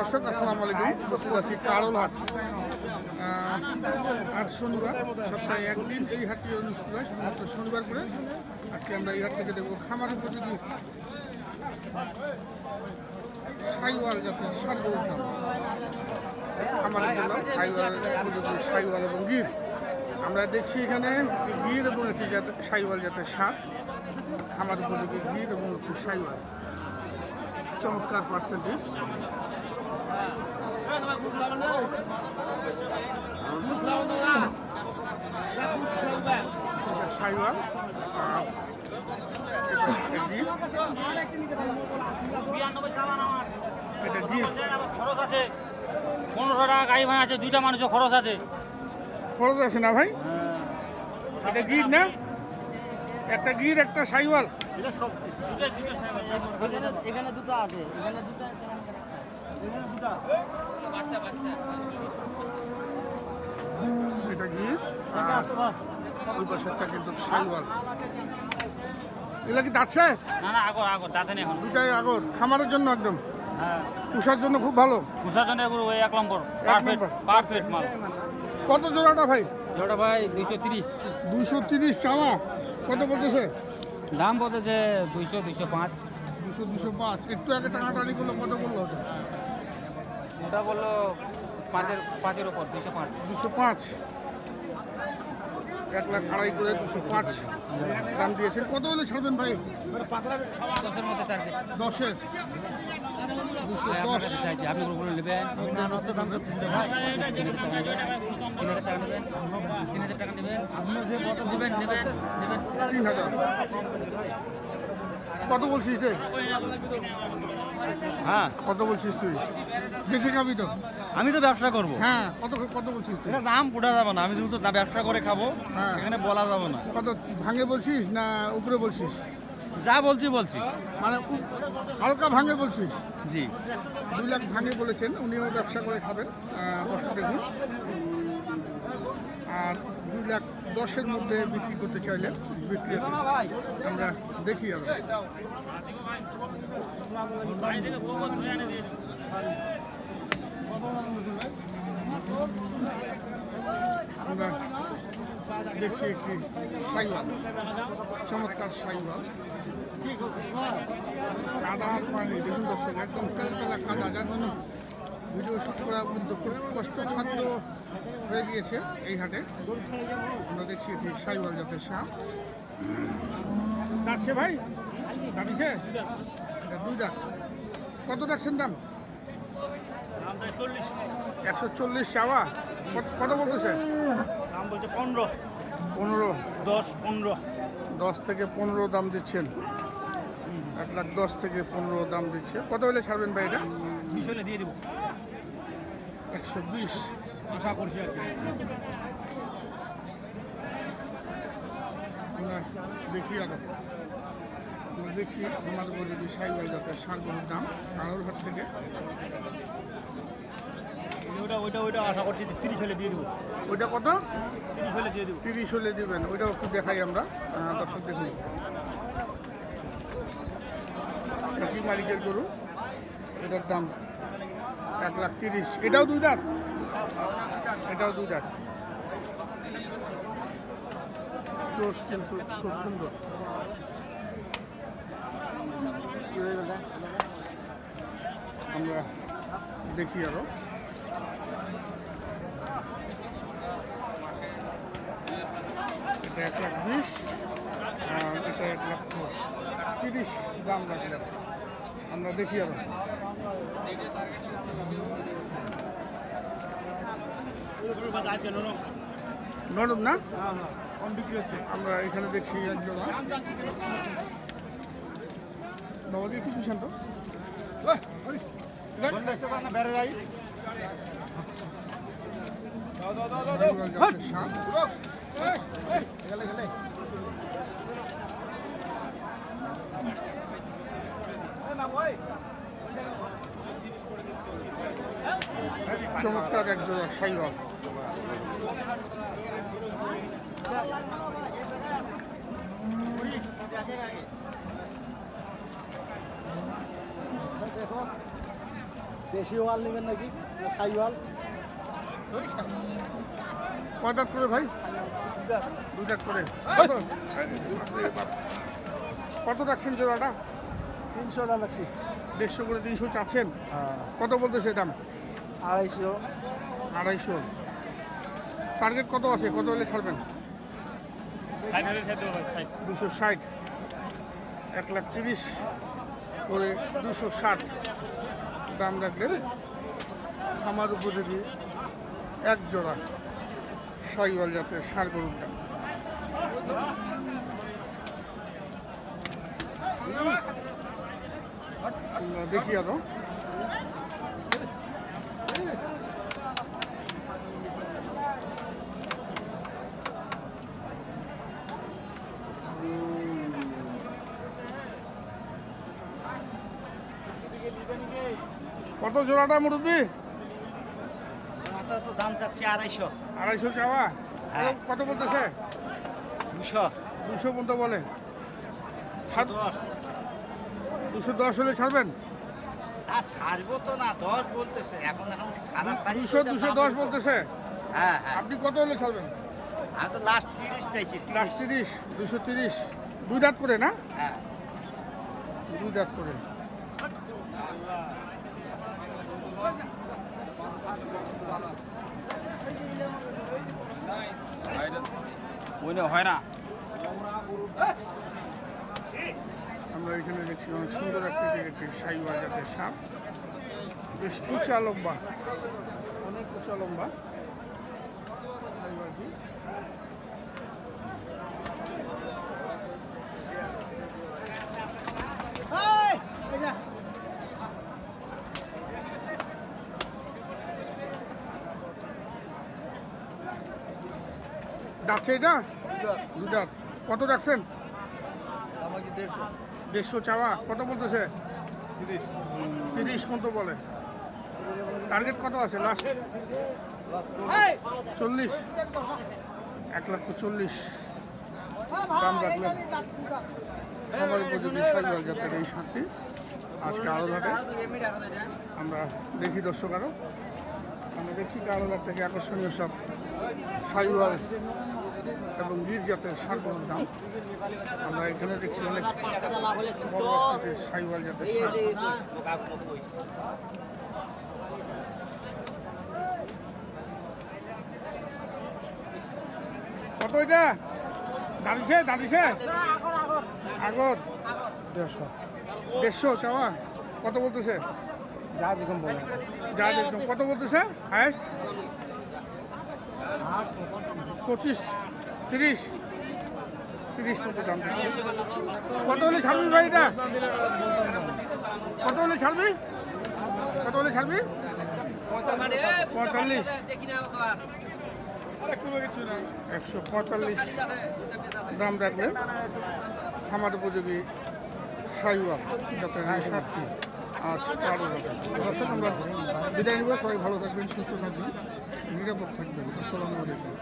দর্শক, আসসালামু আলাইকুম। উপস্থিত আছি কারল হাট। আজ শনিবার, সপ্তাহে একদিন এই হাটটি অনুষ্ঠিত হয়। শুধুমাত্র শনিবার করে আজকে আমরা এই হাট থেকে দেখব খামার উপযোগী সাইওয়াল জাতের সার খামারের জন্য সাইওয়াল উপযোগী সাইওয়াল এবং গির। আমরা দেখছি এখানে গির এবং একটি জাতের সাইওয়াল জাতের সার। খামার উপযোগী গির এবং একটি সাইওয়াল। চমৎকার পার্সেন্টেজ খরচ আছে পনেরোশো টাকা গাড়ি ভাড়া আছে দুইটা মানুষের খরচ আছে খরচ আছে না ভাই এটা গির না একটা গির একটা সাইওয়াল। এখানে দুটো আছে। এখানে দুটো এটা গির আর ওই পাশেরটা কিন্তু সাইওয়াল এগুলা কি দাঁতছে? না না আগর আগর দাঁতে নেই এখন। দুটাই আগর খামারের জন্য একদম। হ্যাঁ। পুষার জন্য খুব ভালো। কুসার জন্য এগুলো ওই এক নম্বর। এক পারফেক্ট নম্বর। পারফেক্ট মাল। কত জোড়াটা ভাই? জোড়া ভাই দুইশো তিরিশ। দুইশো তিরিশ চাওয়া। কত বলতেছে দাম বলতেছে দুইশো দুইশো পাঁচ। দুশো দুশো পাঁচ। একটু আগে টানাটানি করল কত বলল ওটা বলল পাঁচের পাঁচের ওপর দুইশো পাঁচ। দুশো পাঁচ। এক লাখ আড়াই করে দুশো পাঁচ। দাম দিয়েছেন। কত হলে ছাড়বেন ভাই? দশের মধ্যে চারটে দশের? দুশো দশ। চাইছি। আপনি গুলো নেবেন। তিন হাজার টাকা নেবেন। নেবেন নেবেন। তিন হাজার। কত বলছিস রে? হ্যাঁ। কত বলছিস তুই? বেঁচে খাবি তো। আমি তো ব্যবসা করব। হ্যাঁ কত কত বলছিস তুই? এটা দাম ওঠা যাবে না আমি যেহেতু না ব্যবসা করে খাব হ্যাঁ। এখানে বলা যাবে না। কত ভাঙে বলছিস না উপরে বলছিস? যা বলছি বলছি। মানে হালকা ভাঙে বলছিস? জি। দুই লাখ ভাঙে বলেছেন উনিও ব্যবসা করে খাবেন দর্শক দেখুন। আর দুই লাখ দশের মধ্যে বিক্রি করতে চাইলে বিক্রি আমরা দেখি। আমরা দেখছি একটি সাইওয়াল, চমৎকার সাইওয়াল কাদা পানি, দেখুন দর্শক, একদম তেলতেলা কাদা, যার জন্য ভিডিও শুট করা কিন্তু খুব কষ্টসাধ্য হয়ে গিয়েছে এই হাটে। আমরা দেখছি এটি সাইওয়াল জাতের সাপ। ডাকছে ভাই? ডাকিছে? দুই ডাক। কত ডাকছেন দাম? একশো চল্লিশ চাওয়া। কত- কত বলতেছে? দাম বলছে পনেরো। পনেরো। দশ পনেরো। দশ থেকে পনেরো দাম দিচ্ছেন। এক লাখ দশ থেকে পনেরো দাম দিচ্ছে। কত হলে ছাড়বেন ভাই এটা? বিশ হলে দিয়ে দেবো। একশো বিশ। আশা করছি আর কি। আমরা দেখি আরও আমরা দেখছি আমাদের সাইবাল জাতের সারগুলোর দাম কারোর হাট থেকে। ওইটা ওইটা ওইটা আশা করছি তিরিশ হলে দিয়ে দেবো। ওইটা কত? তিরিশ হলে দিয়ে দেবো। তিরিশ হলে দিবেন। ওইটাও একটু দেখাই আমরা। দর্শক দেখুন। মালিকের গরু? এটার দাম এক লাখ তিরিশ। এটাও দুই দাঁত? এটাও দুই দাঁত। চোষ কিন্তু খুব সুন্দর। আমরা দেখি আরও। এটা এক লাখ বিশ, আর এটা এক লাখ তিরিশ। দাম রাখলেন আমরা দেখি আছে নরম না কম বিক্রি হচ্ছে আমরা এখানে দেখছি এক জোড়া বাবাজি একটু পিছন তো বেড়ে চমৎকার এক জোড়া সাইবাল দেশি ওয়াল নেবেন নাকি? সাই ওয়াল করে ভাই? করে। কত? কত রাখছেন জোড়াটা? তিনশো দাম রাখছি। দেড়শো করে তিনশো চাচ্ছেন? কত বলতেছে দাম? আড়াইশো। আড়াইশো। টার্গেট কত আছে? কত হলে ছাড়বেন? দুশো ষাট। এক লাখ তিরিশ করে দুশো ষাট। দাম রাখলেন আমার উপযোগী এক জোড়া সাইওয়াল জাতের সার গরুর দাম দেখি আরও। কত জোড়াটা মুরব্বী? তো দাম চাচ্ছি আড়াইশো। আড়াইশো চাওয়া? হ্যাঁ। কত- বলতেছে? দুশো। দুশো পর্যন্ত বলে। দশ দুশো। হলে ছাড়বেন? ছাড়বো তো না দশ বলতেছে। এখন এখন দুশো দুশো দশ বলতেছে? হ্যাঁ হ্যাঁ। আপনি কত হলে ছাড়বেন? আমি তো লাস্ট তিরিশ চাইছি লাস্ট তিরিশ দুশো তিরিশ। দুই দাঁত করে না? হ্যাঁ। দুই দাঁত করে। হয় না। আমরা এখানে দেখছি অনেক সুন্দর আকৃতির একটি সাইওয়াল জাতের সাপ। বেশ উঁচা লম্বা। অনেক উঁচা লম্বা। যাচ্ছে এটা? দু কত রাখছেন? দেড়শো চাওয়া। কত বলতেছে? তিরিশ মতো বলে। টার্গেট কত আছে? লাস্ট চল্লিশ। এক লক্ষ চল্লিশ। দাম রাখলেন। সবাই উপযোগী সাইবার জাতের এই সারটি আজকে আলোঘাটে আমরা দেখি দর্শক আরও আমরা দেখছি কালোঘাট থেকে আকর্ষণীয় সব। সাইওয়াল এবং বীর জাতের সারগুলোর দাম। আমরা এখানে দেখছি অনেক সাইওয়াল জাতের কত এটা? দাঁড়িয়েছে দাঁড়িয়েছে? আগর। দেড়শো। দেড়শো চাওয়া? কত বলতেছে? যা বলে। যা দেখলাম কত বলতেছে? হায়েস্ট পঁচিশ, তিরিশ তিরিশ মতো দাম কত হলে ছাড়বি ভাই কত হলে ছাড়বি? কত হলে ছাড়বি? পঁয়তাল্লিশ। একশো পঁয়তাল্লিশ দাম রাখলে খামার উপযোগী সাইওয়া কারও দর্শক, আমরা বিদায় নিব। সবাই ভালো থাকবেন, সুস্থ থাকবেন, নিরাপদ থাকবেন। আসসালামু আলাইকুম।